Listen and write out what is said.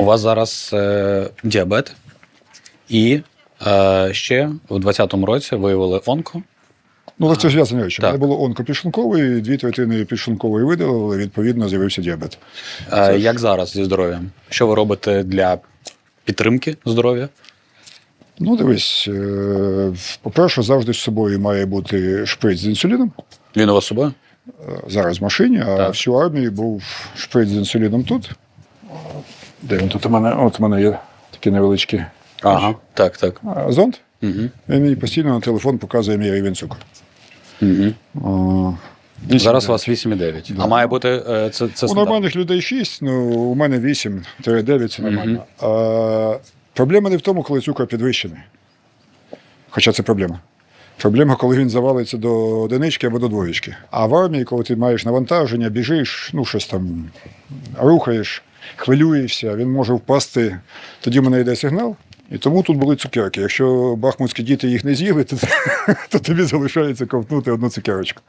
У вас зараз е, діабет, і е, ще у 2020 році виявили онко. Ну, це зв'язані речі. У мене було онкопідшлунковий, дві третини підшлункової видалили, відповідно, з'явився діабет. Е, як зараз зі здоров'ям? Що ви робите для підтримки здоров'я? Ну, дивись, е, по-перше, завжди з собою має бути шприц з інсуліном. Він у вас з собою? Е, Зараз в машині, а Так. всю армію був шприц з інсуліном тут. Де він тут у мене? От у мене є такі невеличкі Ага, так, так. зонд. Угу. Він мені постійно на телефон показує мій рівень цукру. Угу. О, Зараз у вас 8,9. А має бути е, це, це У стандарт. нормальних людей 6, ну у мене 8-9 це нормально. А, проблема не в тому, коли цукор підвищений. Хоча це проблема. Проблема, коли він завалиться до одинички або до двоєчки. А в армії, коли ти маєш навантаження, біжиш, ну щось там рухаєш, хвилюєшся, він може впасти. Тоді мене йде сигнал. І тому тут були цукерки. Якщо бахмутські діти їх не з'їли, то, то тобі залишається ковтнути одну цукерочку.